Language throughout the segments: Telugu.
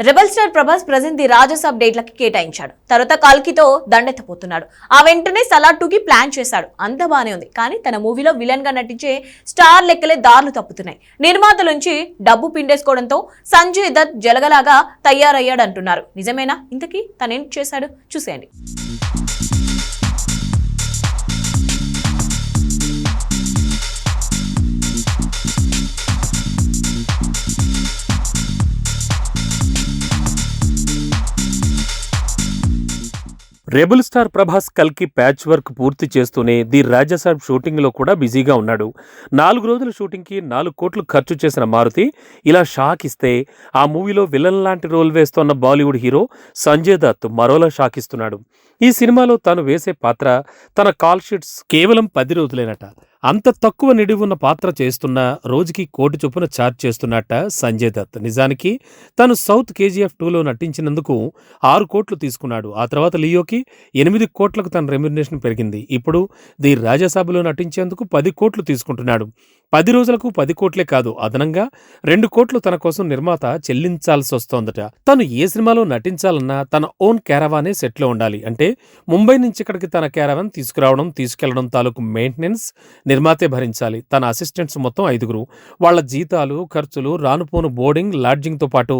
Rebel star Prabhas present the Rajasaab డేట్లకి కేటాయించాడు. తర్వాత కల్కితో దండెత్తపోతున్నాడు ఆ వెంటనే సలార్ టూకి ప్లాన్ చేశాడు. అంత బానే ఉంది. కానీ తన మూవీలో విలన్గా నటించే స్టార్ లెక్కలే దారులు తప్పుతున్నాయి. నిర్మాతల నుంచి డబ్బు పిండేసుకోవడంతో సంజయ్ దత్ జలగలాగా తయారయ్యాడు అంటున్నారు నిజమేనా? ఇంతకీ తనేం చేశాడు? చూసేయండి. రెబుల్ స్టార్ ప్రభాస్ కల్కి ప్యాచ్ వర్క్ పూర్తి చేస్తూనే ది రాజాసాబ్ షూటింగ్లో కూడా బిజీగా ఉన్నాడు. నాలుగు రోజుల షూటింగ్కి నాలుగు కోట్లు ఖర్చు చేసిన మారుతి ఇలా షాక్ ఇస్తే ఆ మూవీలో విలన్ లాంటి రోల్ వేస్తోన్న బాలీవుడ్ హీరో సంజయ్ దత్ మరోలా షాక్ ఇస్తున్నాడు. ఈ సినిమాలో తాను వేసే పాత్ర తన కాల్ షీట్స్ కేవలం పది రోజులేనట. అంత తక్కువ నిడివున్న పాత్ర చేస్తున్న రోజుకి కోటి చొప్పున ఛార్జ్ చేస్తున్నట్ట సంజయ్ దత్. నిజానికి తాను సౌత్ కేజీఎఫ్ టూలో నటించినందుకు ఆరు కోట్లు తీసుకున్నాడు. ఆ తర్వాత లియోకి ఎనిమిది కోట్లకు తన రెమ్యునేషన్ పెరిగింది. ఇప్పుడు ది రాజాసాబులో నటించేందుకు పది కోట్లు తీసుకుంటున్నాడు. పది రోజులకు పది కోట్లే కాదు అదనంగా రెండు కోట్లు తన కోసం నిర్మాత చెల్లించాల్సి వస్తోందట తను ఏ సినిమాలో నటించాలన్నా తన ఓన్ క్యారవానే సెట్లో ఉండాలి. అంటే ముంబై నుంచి ఇక్కడికి తన క్యారవాన్ తీసుకురావడం తీసుకెళ్ళడం తాలూకు మెయింటెనెన్స్ నిర్మాతే భరించాలి. తన అసిస్టెంట్స్ మొత్తం ఐదుగురు. వాళ్ళ జీతాలు ఖర్చులు రానుపోను బోర్డింగ్ లాడ్జింగ్తో పాటు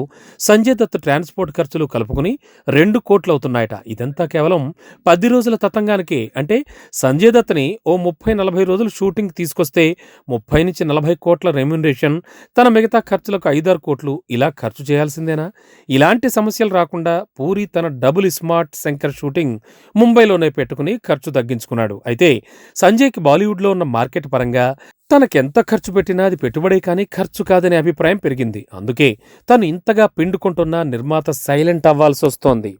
సంజయ్ దత్ ట్రాన్స్పోర్ట్ ఖర్చులు కలుపుకుని రెండు కోట్లు అవుతున్నాయట ఇదంతా కేవలం పది రోజుల తతంగానికే. అంటే సంజయ్ దత్ని ఓ ముప్పై నలభై రోజులు షూటింగ్ తీసుకొస్తే ముప్పై నుంచి నలభై కోట్ల రెమ్యునరేషన్ తన మిగతా ఖర్చులకు ఐదారు కోట్లు ఇలా ఖర్చు చేయాల్సిందేనా? ఇలాంటి సమస్యలు రాకుండా పూరి తన డబుల్ స్మార్ట్ శంకర్ షూటింగ్ ముంబైలోనే పెట్టుకుని ఖర్చు తగ్గించుకున్నాడు. అయితే సంజయ్కి బాలీవుడ్లో ఉన్న మార్కెట్ పరంగా తనకెంత ఖర్చు పెట్టినా అది పెట్టుబడే కానీ ఖర్చు కాదనే అభిప్రాయం పెరిగింది. అందుకే తను ఇంతగా పిండుకుంటున్న నిర్మాత సైలెంట్ అవ్వాల్సి వస్తోంది